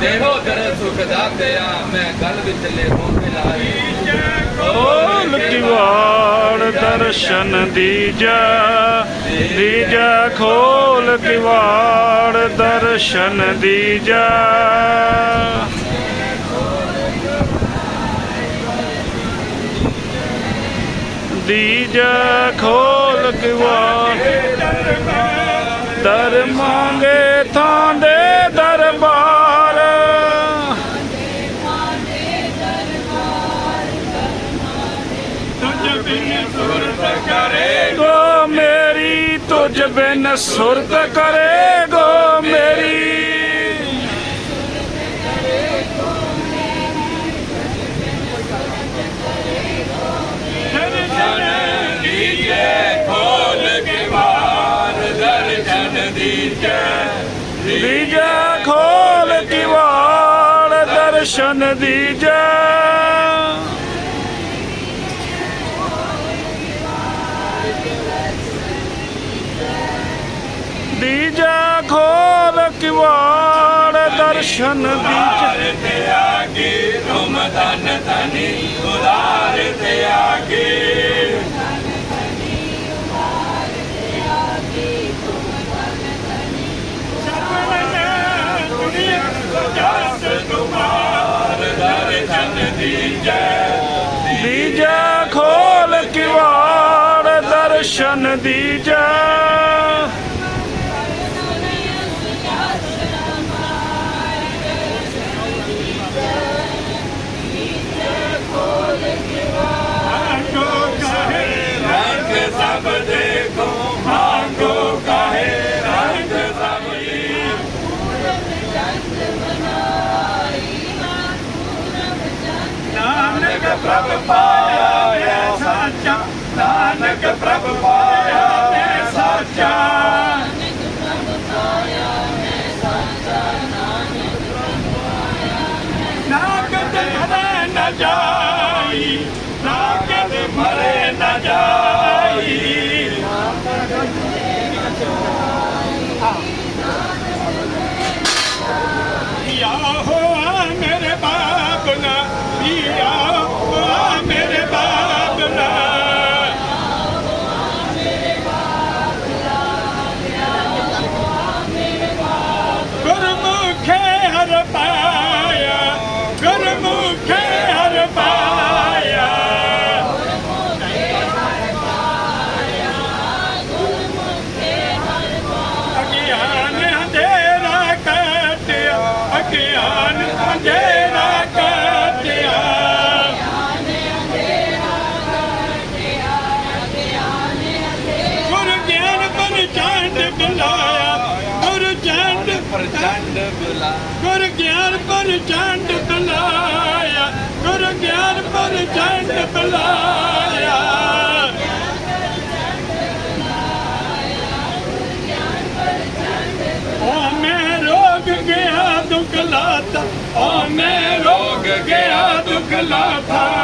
ਦੇਹੋ ਦਰ ਸੁਖ ਦਾਤਿਆ ਮੈਂ ਗਲ ਵਿੱਚ ਲੈ ਹੋ ਮਿਲਾਈ ਖੋਲ ਕਿਵਾੜ ਦਰਸ਼ਨ ਦੀਜਾ ਦੀਜਾ ਖੋਲ ਕਿਵਾੜ ਦਰਸ਼ਨ ਦੀਜਾ। ਦੀਜਾ ਖੋਲ ਕਿਵਾੜ ਦਰ ਮੰਗੇ ਥਾਂ ਦੇ ਦਰਬਾਰ। ਕਰੇਗੋ ਮੇਰੀ ਤੁਝ ਬਿਨ ਸੁਰਤ ਕਰੇਗੋ। ਦੀਜਾ ਖੋਲ ਕਿਵਾੜ ਦਰਸ਼ਨ ਦੀਜਾ ਉਦਾਰ ਤੇ ਆਗੇ ਤੁਮ ਧਨ ਧਨੀ ਉਦਾਰ ਤੇ ਆਗੇ ਪ੍ਰਭ ਪਾਇਆ ਮੈਂ ਸਾਚਾ ਨਾਨਕ ਪ੍ਰਭ ਪਾਇਆ ਮੈਂ ਸਾਚਾ ਨਾ ਕਦੇ ਨਾ ਜਾਈ ਗੁਰ ਗਿਆਨ ਪਰ ਚੰਡ ਬੁਲਾਇਆ ਗੁਰ ਗਿਆਨ ਪਰ ਚੰਡ ਬੁਲਾਇਆ ਓ ਮੈਂ ਰੋਗ ਗਿਆ ਦੁਖ ਲਾਤਾ ਓ ਮੈਂ ਰੋਗ ਗਿਆ ਦੁਖ ਲਾਤਾ।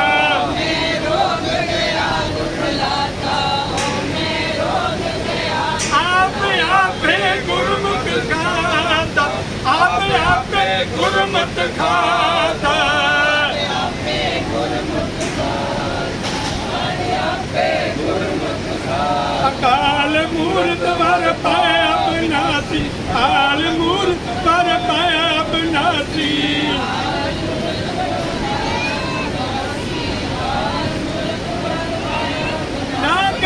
ڪال مول توهان پاياسي ڪال مول توهان پايا اپ ناسي ناگ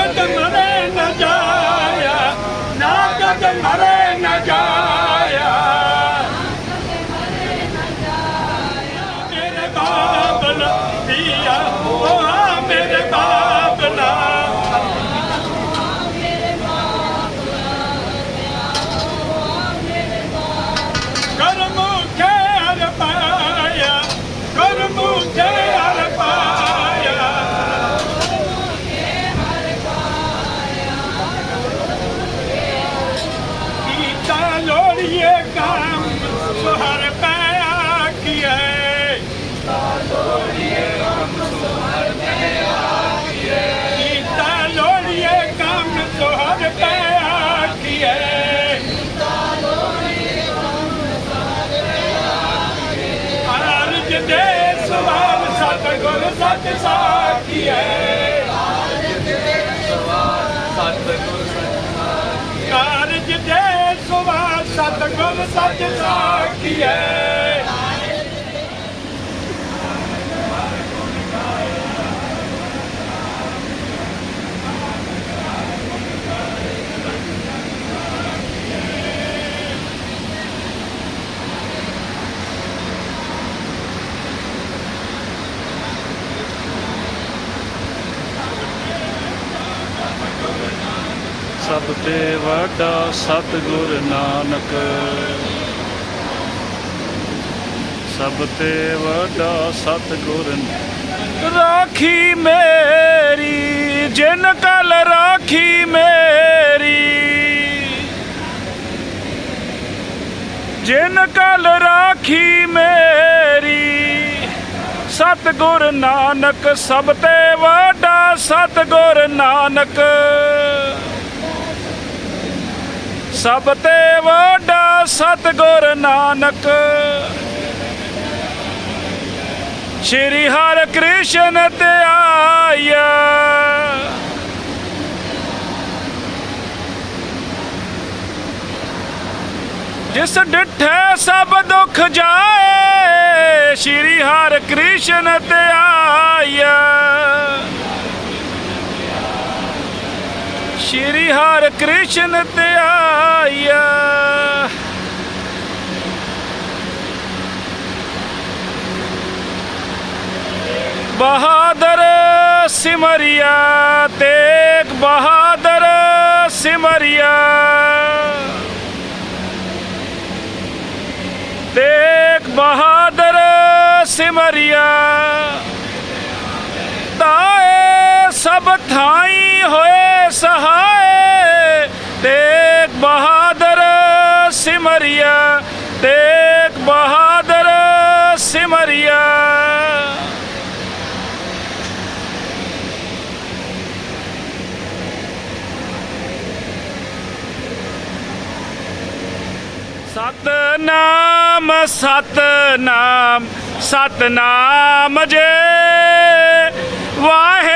ਸਤਗੁਰ ਸੱਚ ਸਾਖੀ ਹੈ ਸਭ ਤੇ ਵੱਡਾ ਸਤਿਗੁਰ ਨਾਨਕ, ਸਭ ਤੇ ਵੱਡਾ ਸਤਿਗੁਰ ਰਾਖੀ ਮੇਰੀ, ਜਿਨ ਕਲ ਰਾਖੀ ਮੇਰੀ। ਜਿਨ ਕਲ ਰਾਖੀ ਮੇਰੀ, ਸਤਿਗੁਰ ਨਾਨਕ, ਸਭ ਤੇ ਵੱਡਾ ਸਤਿਗੁਰ ਨਾਨਕ। ਸਭ ਤੇ ਵੱਡਾ ਸਤਿਗੁਰ ਨਾਨਕ। ਸ਼੍ਰੀ ਹਰਿ ਕ੍ਰਿਸ਼ਨ ਤੇ ਆਇਆ। ਜਿਸ ਡਿਠੇ ਸਭ ਦੁੱਖ ਜਾਏ, ਸ਼੍ਰੀ ਹਰਿ ਕ੍ਰਿਸ਼ਨ ਤੇ ਆਇਆ। ਸ਼੍ਰੀ ਹਰ ਕ੍ਰਿਸ਼ਨ ਤੇ ਆਇਆ। ਬਹਾਦਰ ਸਿਮਰਿਆ ਤੇਗ ਬਹਾਦਰ ਸਿਮਰਿਆ। ਤੇਗ ਬਹਾਦਰ ਸਿਮਰਿਆ ਤਾਏ ਸਭ ਥਾਈ ਹੋਏ ਸਹਾਏ, ਤੇਗ ਬਹਾਦਰ ਸਿਮਰਿਆ, ਤੇਗ ਬਹਾਦਰ ਸਿਮਰਿਆ। ਸਤਨਾਮ ਸਤਨਾਮ ਸਤਨਾਮ ਜੇ ਵਾਹਿ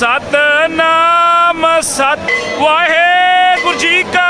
ਸਤਨਾਮ ਸਤ ਵਾਹਿਗੁਰੂ ਜੀ ਕਾ